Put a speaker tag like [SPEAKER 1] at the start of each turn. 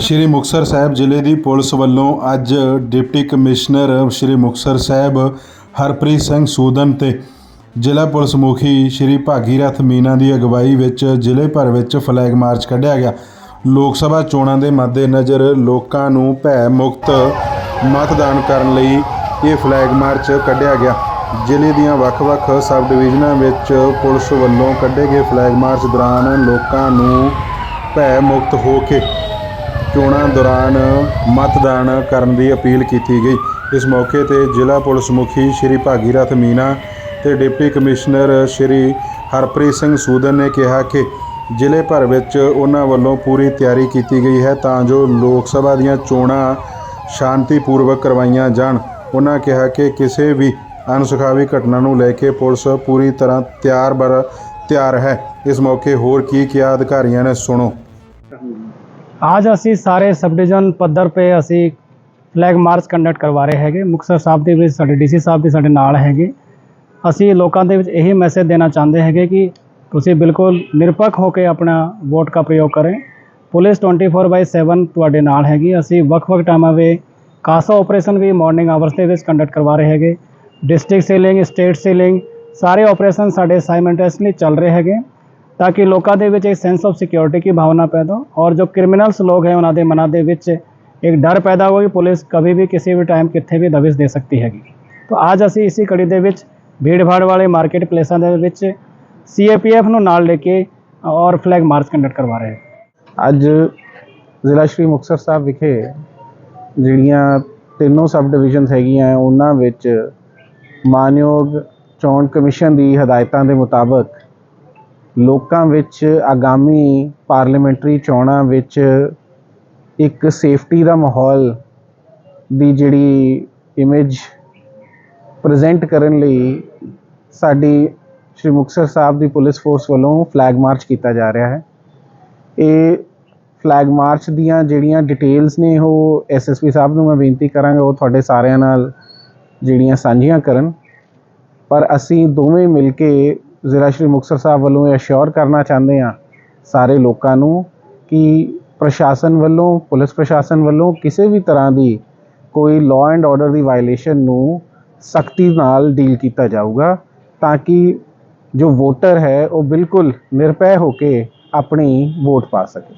[SPEAKER 1] ਸ਼੍ਰੀ ਮੁਕਤਸਰ ਸਾਹਿਬ ਜ਼ਿਲ੍ਹੇ ਦੀ ਪੁਲਿਸ ਵੱਲੋਂ ਅੱਜ ਡਿਪਟੀ ਕਮਿਸ਼ਨਰ ਸ਼੍ਰੀ ਮੁਕਤਸਰ ਸਾਹਿਬ ਹਰਪ੍ਰੀਤ ਸਿੰਘ ਸੂਦਨ ਤੇ ਜ਼ਿਲ੍ਹਾ ਪੁਲਿਸ ਮੁਖੀ ਸ਼੍ਰੀ ਭਾਗੀਰਥ ਮੀਨਾ ਦੀ ਅਗਵਾਈ ਵਿੱਚ ਜ਼ਿਲ੍ਹੇ ਭਰ ਵਿੱਚ ਫਲੈਗ ਮਾਰਚ ਕੱਢਿਆ ਗਿਆ। ਲੋਕ ਸਭਾ ਚੋਣਾਂ ਦੇ ਮੱਦੇਨਜ਼ਰ ਲੋਕਾਂ ਨੂੰ ਭੈ ਮੁਕਤ ਮਤਦਾਨ ਕਰਨ ਲਈ ਇਹ ਫਲੈਗ ਮਾਰਚ ਕੱਢਿਆ ਗਿਆ। ਜ਼ਿਲ੍ਹੇ ਦੀਆਂ ਵੱਖ-ਵੱਖ ਸਬ ਡਿਵੀਜ਼ਨਾਂ ਵਿੱਚ ਪੁਲਿਸ ਵੱਲੋਂ ਕੱਢੇ ਗਏ ਫਲੈਗ ਮਾਰਚ ਦੌਰਾਨ ਲੋਕਾਂ ਨੂੰ ਭੈ ਮੁਕਤ ਹੋ ਕੇ ਚੋਣਾਂ ਦੌਰਾਨ ਮਤਦਾਨ ਕਰਨ ਦੀ ਅਪੀਲ ਕੀਤੀ ਗਈ। ਇਸ ਮੌਕੇ ਤੇ ਜ਼ਿਲ੍ਹਾ ਪੁਲਿਸ ਮੁਖੀ ਸ਼੍ਰੀ ਭਾਗੀਰਥ ਮੀਨਾ ਤੇ ਡਿਪਟੀ ਕਮਿਸ਼ਨਰ ਸ਼੍ਰੀ ਹਰਪ੍ਰੀਤ ਸਿੰਘ ਸੂਦਨ ਨੇ ਕਿਹਾ ਕਿ ਜ਼ਿਲ੍ਹੇ ਭਰ ਵਿੱਚ ਉਹਨਾਂ ਵੱਲੋਂ ਪੂਰੀ ਤਿਆਰੀ ਕੀਤੀ ਗਈ ਹੈ ਤਾਂ ਜੋ ਲੋਕ ਸਭਾ ਦੀਆਂ ਚੋਣਾਂ ਸ਼ਾਂਤੀਪੂਰਵਕ ਕਰਵਾਈਆਂ ਜਾਣ। ਉਹਨਾਂ ਕਿਹਾ ਕਿ ਕਿਸੇ ਵੀ ਅਣਸੁਖਾਵੀ ਘਟਨਾ ਨੂੰ ਲੈ ਕੇ ਪੁਲਿਸ ਪੂਰੀ ਤਰ੍ਹਾਂ ਤਿਆਰ ਬਰ ਤਿਆਰ ਹੈ। ਇਸ ਮੌਕੇ ਹੋਰ ਕੀ ਕਿਹਾ ਅਧਿਕਾਰੀਆਂ ਨੇ ਸੁਣੋ।
[SPEAKER 2] ਅੱਜ ਅਸੀਂ ਸਾਰੇ ਸਬ ਡਿਵੀਜ਼ਨ ਪੱਧਰ 'ਤੇ ਅਸੀਂ ਫਲੈਗ ਮਾਰਚ ਕੰਡਕਟ ਕਰਵਾ ਰਹੇ ਹੈਗੇ। ਮੁਕਤਸਰ ਸਾਹਿਬ ਦੇ ਵਿੱਚ ਸਾਡੇ ਡੀਸੀ ਸਾਹਿਬ ਦੇ ਸਾਡੇ ਨਾਲ ਹੈਗੇ। ਅਸੀਂ ਲੋਕਾਂ ਦੇ ਵਿੱਚ ਇਹੀ ਮੈਸੇਜ ਦੇਣਾ ਚਾਹੁੰਦੇ ਹੈਗੇ ਕਿ ਤੁਸੀਂ ਬਿਲਕੁਲ ਨਿਰਪੱਖ ਹੋ ਕੇ ਆਪਣਾ ਵੋਟ ਦਾ ਪ੍ਰਯੋਗ ਕਰੇ। ਪੁਲਿਸ 24/7 ਤੁਹਾਡੇ ਨਾਲ ਹੈਗੀ। ਅਸੀਂ ਵੱਖ-ਵੱਖ ਟਾਈਮਾਂ ਵੇ ਕਾਸਾ ਆਪਰੇਸ਼ਨ ਵੀ ਮਾਰਨਿੰਗ ਆਵਰਸ ਦੇ ਵਿੱਚ ਕੰਡਕਟ ਕਰਵਾ ਰਹੇ ਹੈਗੇ। ਡਿਸਟ੍ਰਿਕਟ ਸੀਲਿੰਗ ਸਟੇਟ ਸੀਲਿੰਗ ਸਾਰੇ ਆਪਰੇਸ਼ਨ ਸਾਡੇ ਸਾਈਮਲਟੇਨਸਲੀ ਚੱਲ ਰਹੇ ਹੈਗੇ। ਤਾਂ ਕਿ ਲੋਕਾਂ ਦੇ ਵਿੱਚ ਇੱਕ ਸੈਂਸ ਆਫ ਸਿਕਿਉਰਿਟੀ ਦੀ ਭਾਵਨਾ ਪੈਦਾ ਔਰ ਜੋ ਕ੍ਰਿਮੀਨਲਸ ਲੋਕ ਹੈ, ਉਹਨਾਂ ਦੇ ਮਨਾਂ ਦੇ ਵਿੱਚ ਇੱਕ ਡਰ ਪੈਦਾ ਹੋ ਕਿ ਪੁਲਿਸ ਕभी ਵੀ ਕਿਸੇ ਵੀ ਟਾਈਮ ਕਿੱਥੇ ਵੀ ਦਬਿਸ਼ ਦੇ ਸਕਦੀ ਹੈਗੀ। ਤਾਂ ਅੱਜ ਅਸੀਂ ਇਸੇ ਕੜੀ ਦੇ ਵਿੱਚ ਭੀੜ ਭਾੜ ਵਾਲੇ ਮਾਰਕੀਟ ਪਲੇਸਾਂ ਦੇ ਵਿੱਚ ਸੀਏਪੀਐਫ ਨੂੰ ਨਾਲ ਲੈ ਕੇ ਔਰ ਫਲੈਗ ਮਾਰਚ ਕੰਡਕਟ ਕਰਵਾ ਰਹੇ
[SPEAKER 3] ਅੱਜ ਜ਼ਿਲ੍ਹਾ ਸ਼੍ਰੀ ਮੁਕਤਸਰ ਸਾਹਿਬ ਵਿਖੇ ਜਿਹੜੀਆਂ ਤਿੰਨੋਂ ਸਬ ਡਿਵੀਜ਼ਨਸ ਹੈਗੀਆਂ, ਉਹਨਾਂ ਵਿੱਚ ਮਾਨਯੋਗ ਚੋਣ ਕਮਿਸ਼ਨ ਦੀ ਹਦਾਇਤਾਂ ਦੇ ਮੁਤਾਬਕ ਲੋਕਾਂ ਵਿੱਚ ਆਗਾਮੀ ਪਾਰਲੀਮੈਂਟਰੀ ਚੋਣਾਂ ਵਿੱਚ ਇੱਕ ਸੇਫਟੀ ਦਾ ਮਾਹੌਲ ਦੀ ਜਿਹੜੀ ਇਮੇਜ ਪ੍ਰੈਜ਼ੈਂਟ ਕਰਨ ਲਈ ਸਾਡੀ ਸ਼੍ਰੀ ਮੁਕਤਸਰ ਸਾਹਿਬ ਦੀ ਪੁਲਿਸ ਫੋਰਸ ਵੱਲੋਂ ਫਲੈਗ ਮਾਰਚ ਕੀਤਾ ਜਾ ਰਿਹਾ ਹੈ। ਇਹ ਫਲੈਗ ਮਾਰਚ ਦੀਆਂ ਜਿਹੜੀਆਂ ਡਿਟੇਲਸ ਨੇ, ਉਹ ਐਸਐਸਪੀ ਸਾਹਿਬ ਨੂੰ ਮੈਂ ਬੇਨਤੀ ਕਰਾਂਗਾ, ਉਹ ਤੁਹਾਡੇ ਸਾਰਿਆਂ ਨਾਲ ਜਿਹੜੀਆਂ ਸਾਂਝੀਆਂ ਕਰਨ। ਪਰ ਅਸੀਂ ਦੋਵੇਂ ਮਿਲ ਕੇ ਜ਼ਿਲ੍ਹਾ ਸ਼੍ਰੀ ਮੁਕਤਸਰ ਸਾਹਿਬ ਵੱਲੋਂ ਇਹ ਅਸ਼ੋਰ ਕਰਨਾ ਚਾਹੁੰਦੇ ਹਾਂ ਸਾਰੇ ਲੋਕਾਂ ਨੂੰ ਕਿ ਪ੍ਰਸ਼ਾਸਨ ਵੱਲੋਂ, ਪੁਲਿਸ ਪ੍ਰਸ਼ਾਸਨ ਵੱਲੋਂ ਕਿਸੇ ਵੀ ਤਰ੍ਹਾਂ ਦੀ ਕੋਈ ਲਾਅ ਐਂਡ ਆਰਡਰ ਦੀ ਵਾਇਲੇਸ਼ਨ ਨੂੰ ਸਖਤੀ ਨਾਲ ਡੀਲ ਕੀਤਾ ਜਾਊਗਾ ਤਾਂ ਕਿ ਜੋ ਵੋਟਰ ਹੈ ਉਹ ਬਿਲਕੁਲ ਨਿਰਭੈ ਹੋ ਕੇ ਆਪਣੀ ਵੋਟ ਪਾ ਸਕੇ।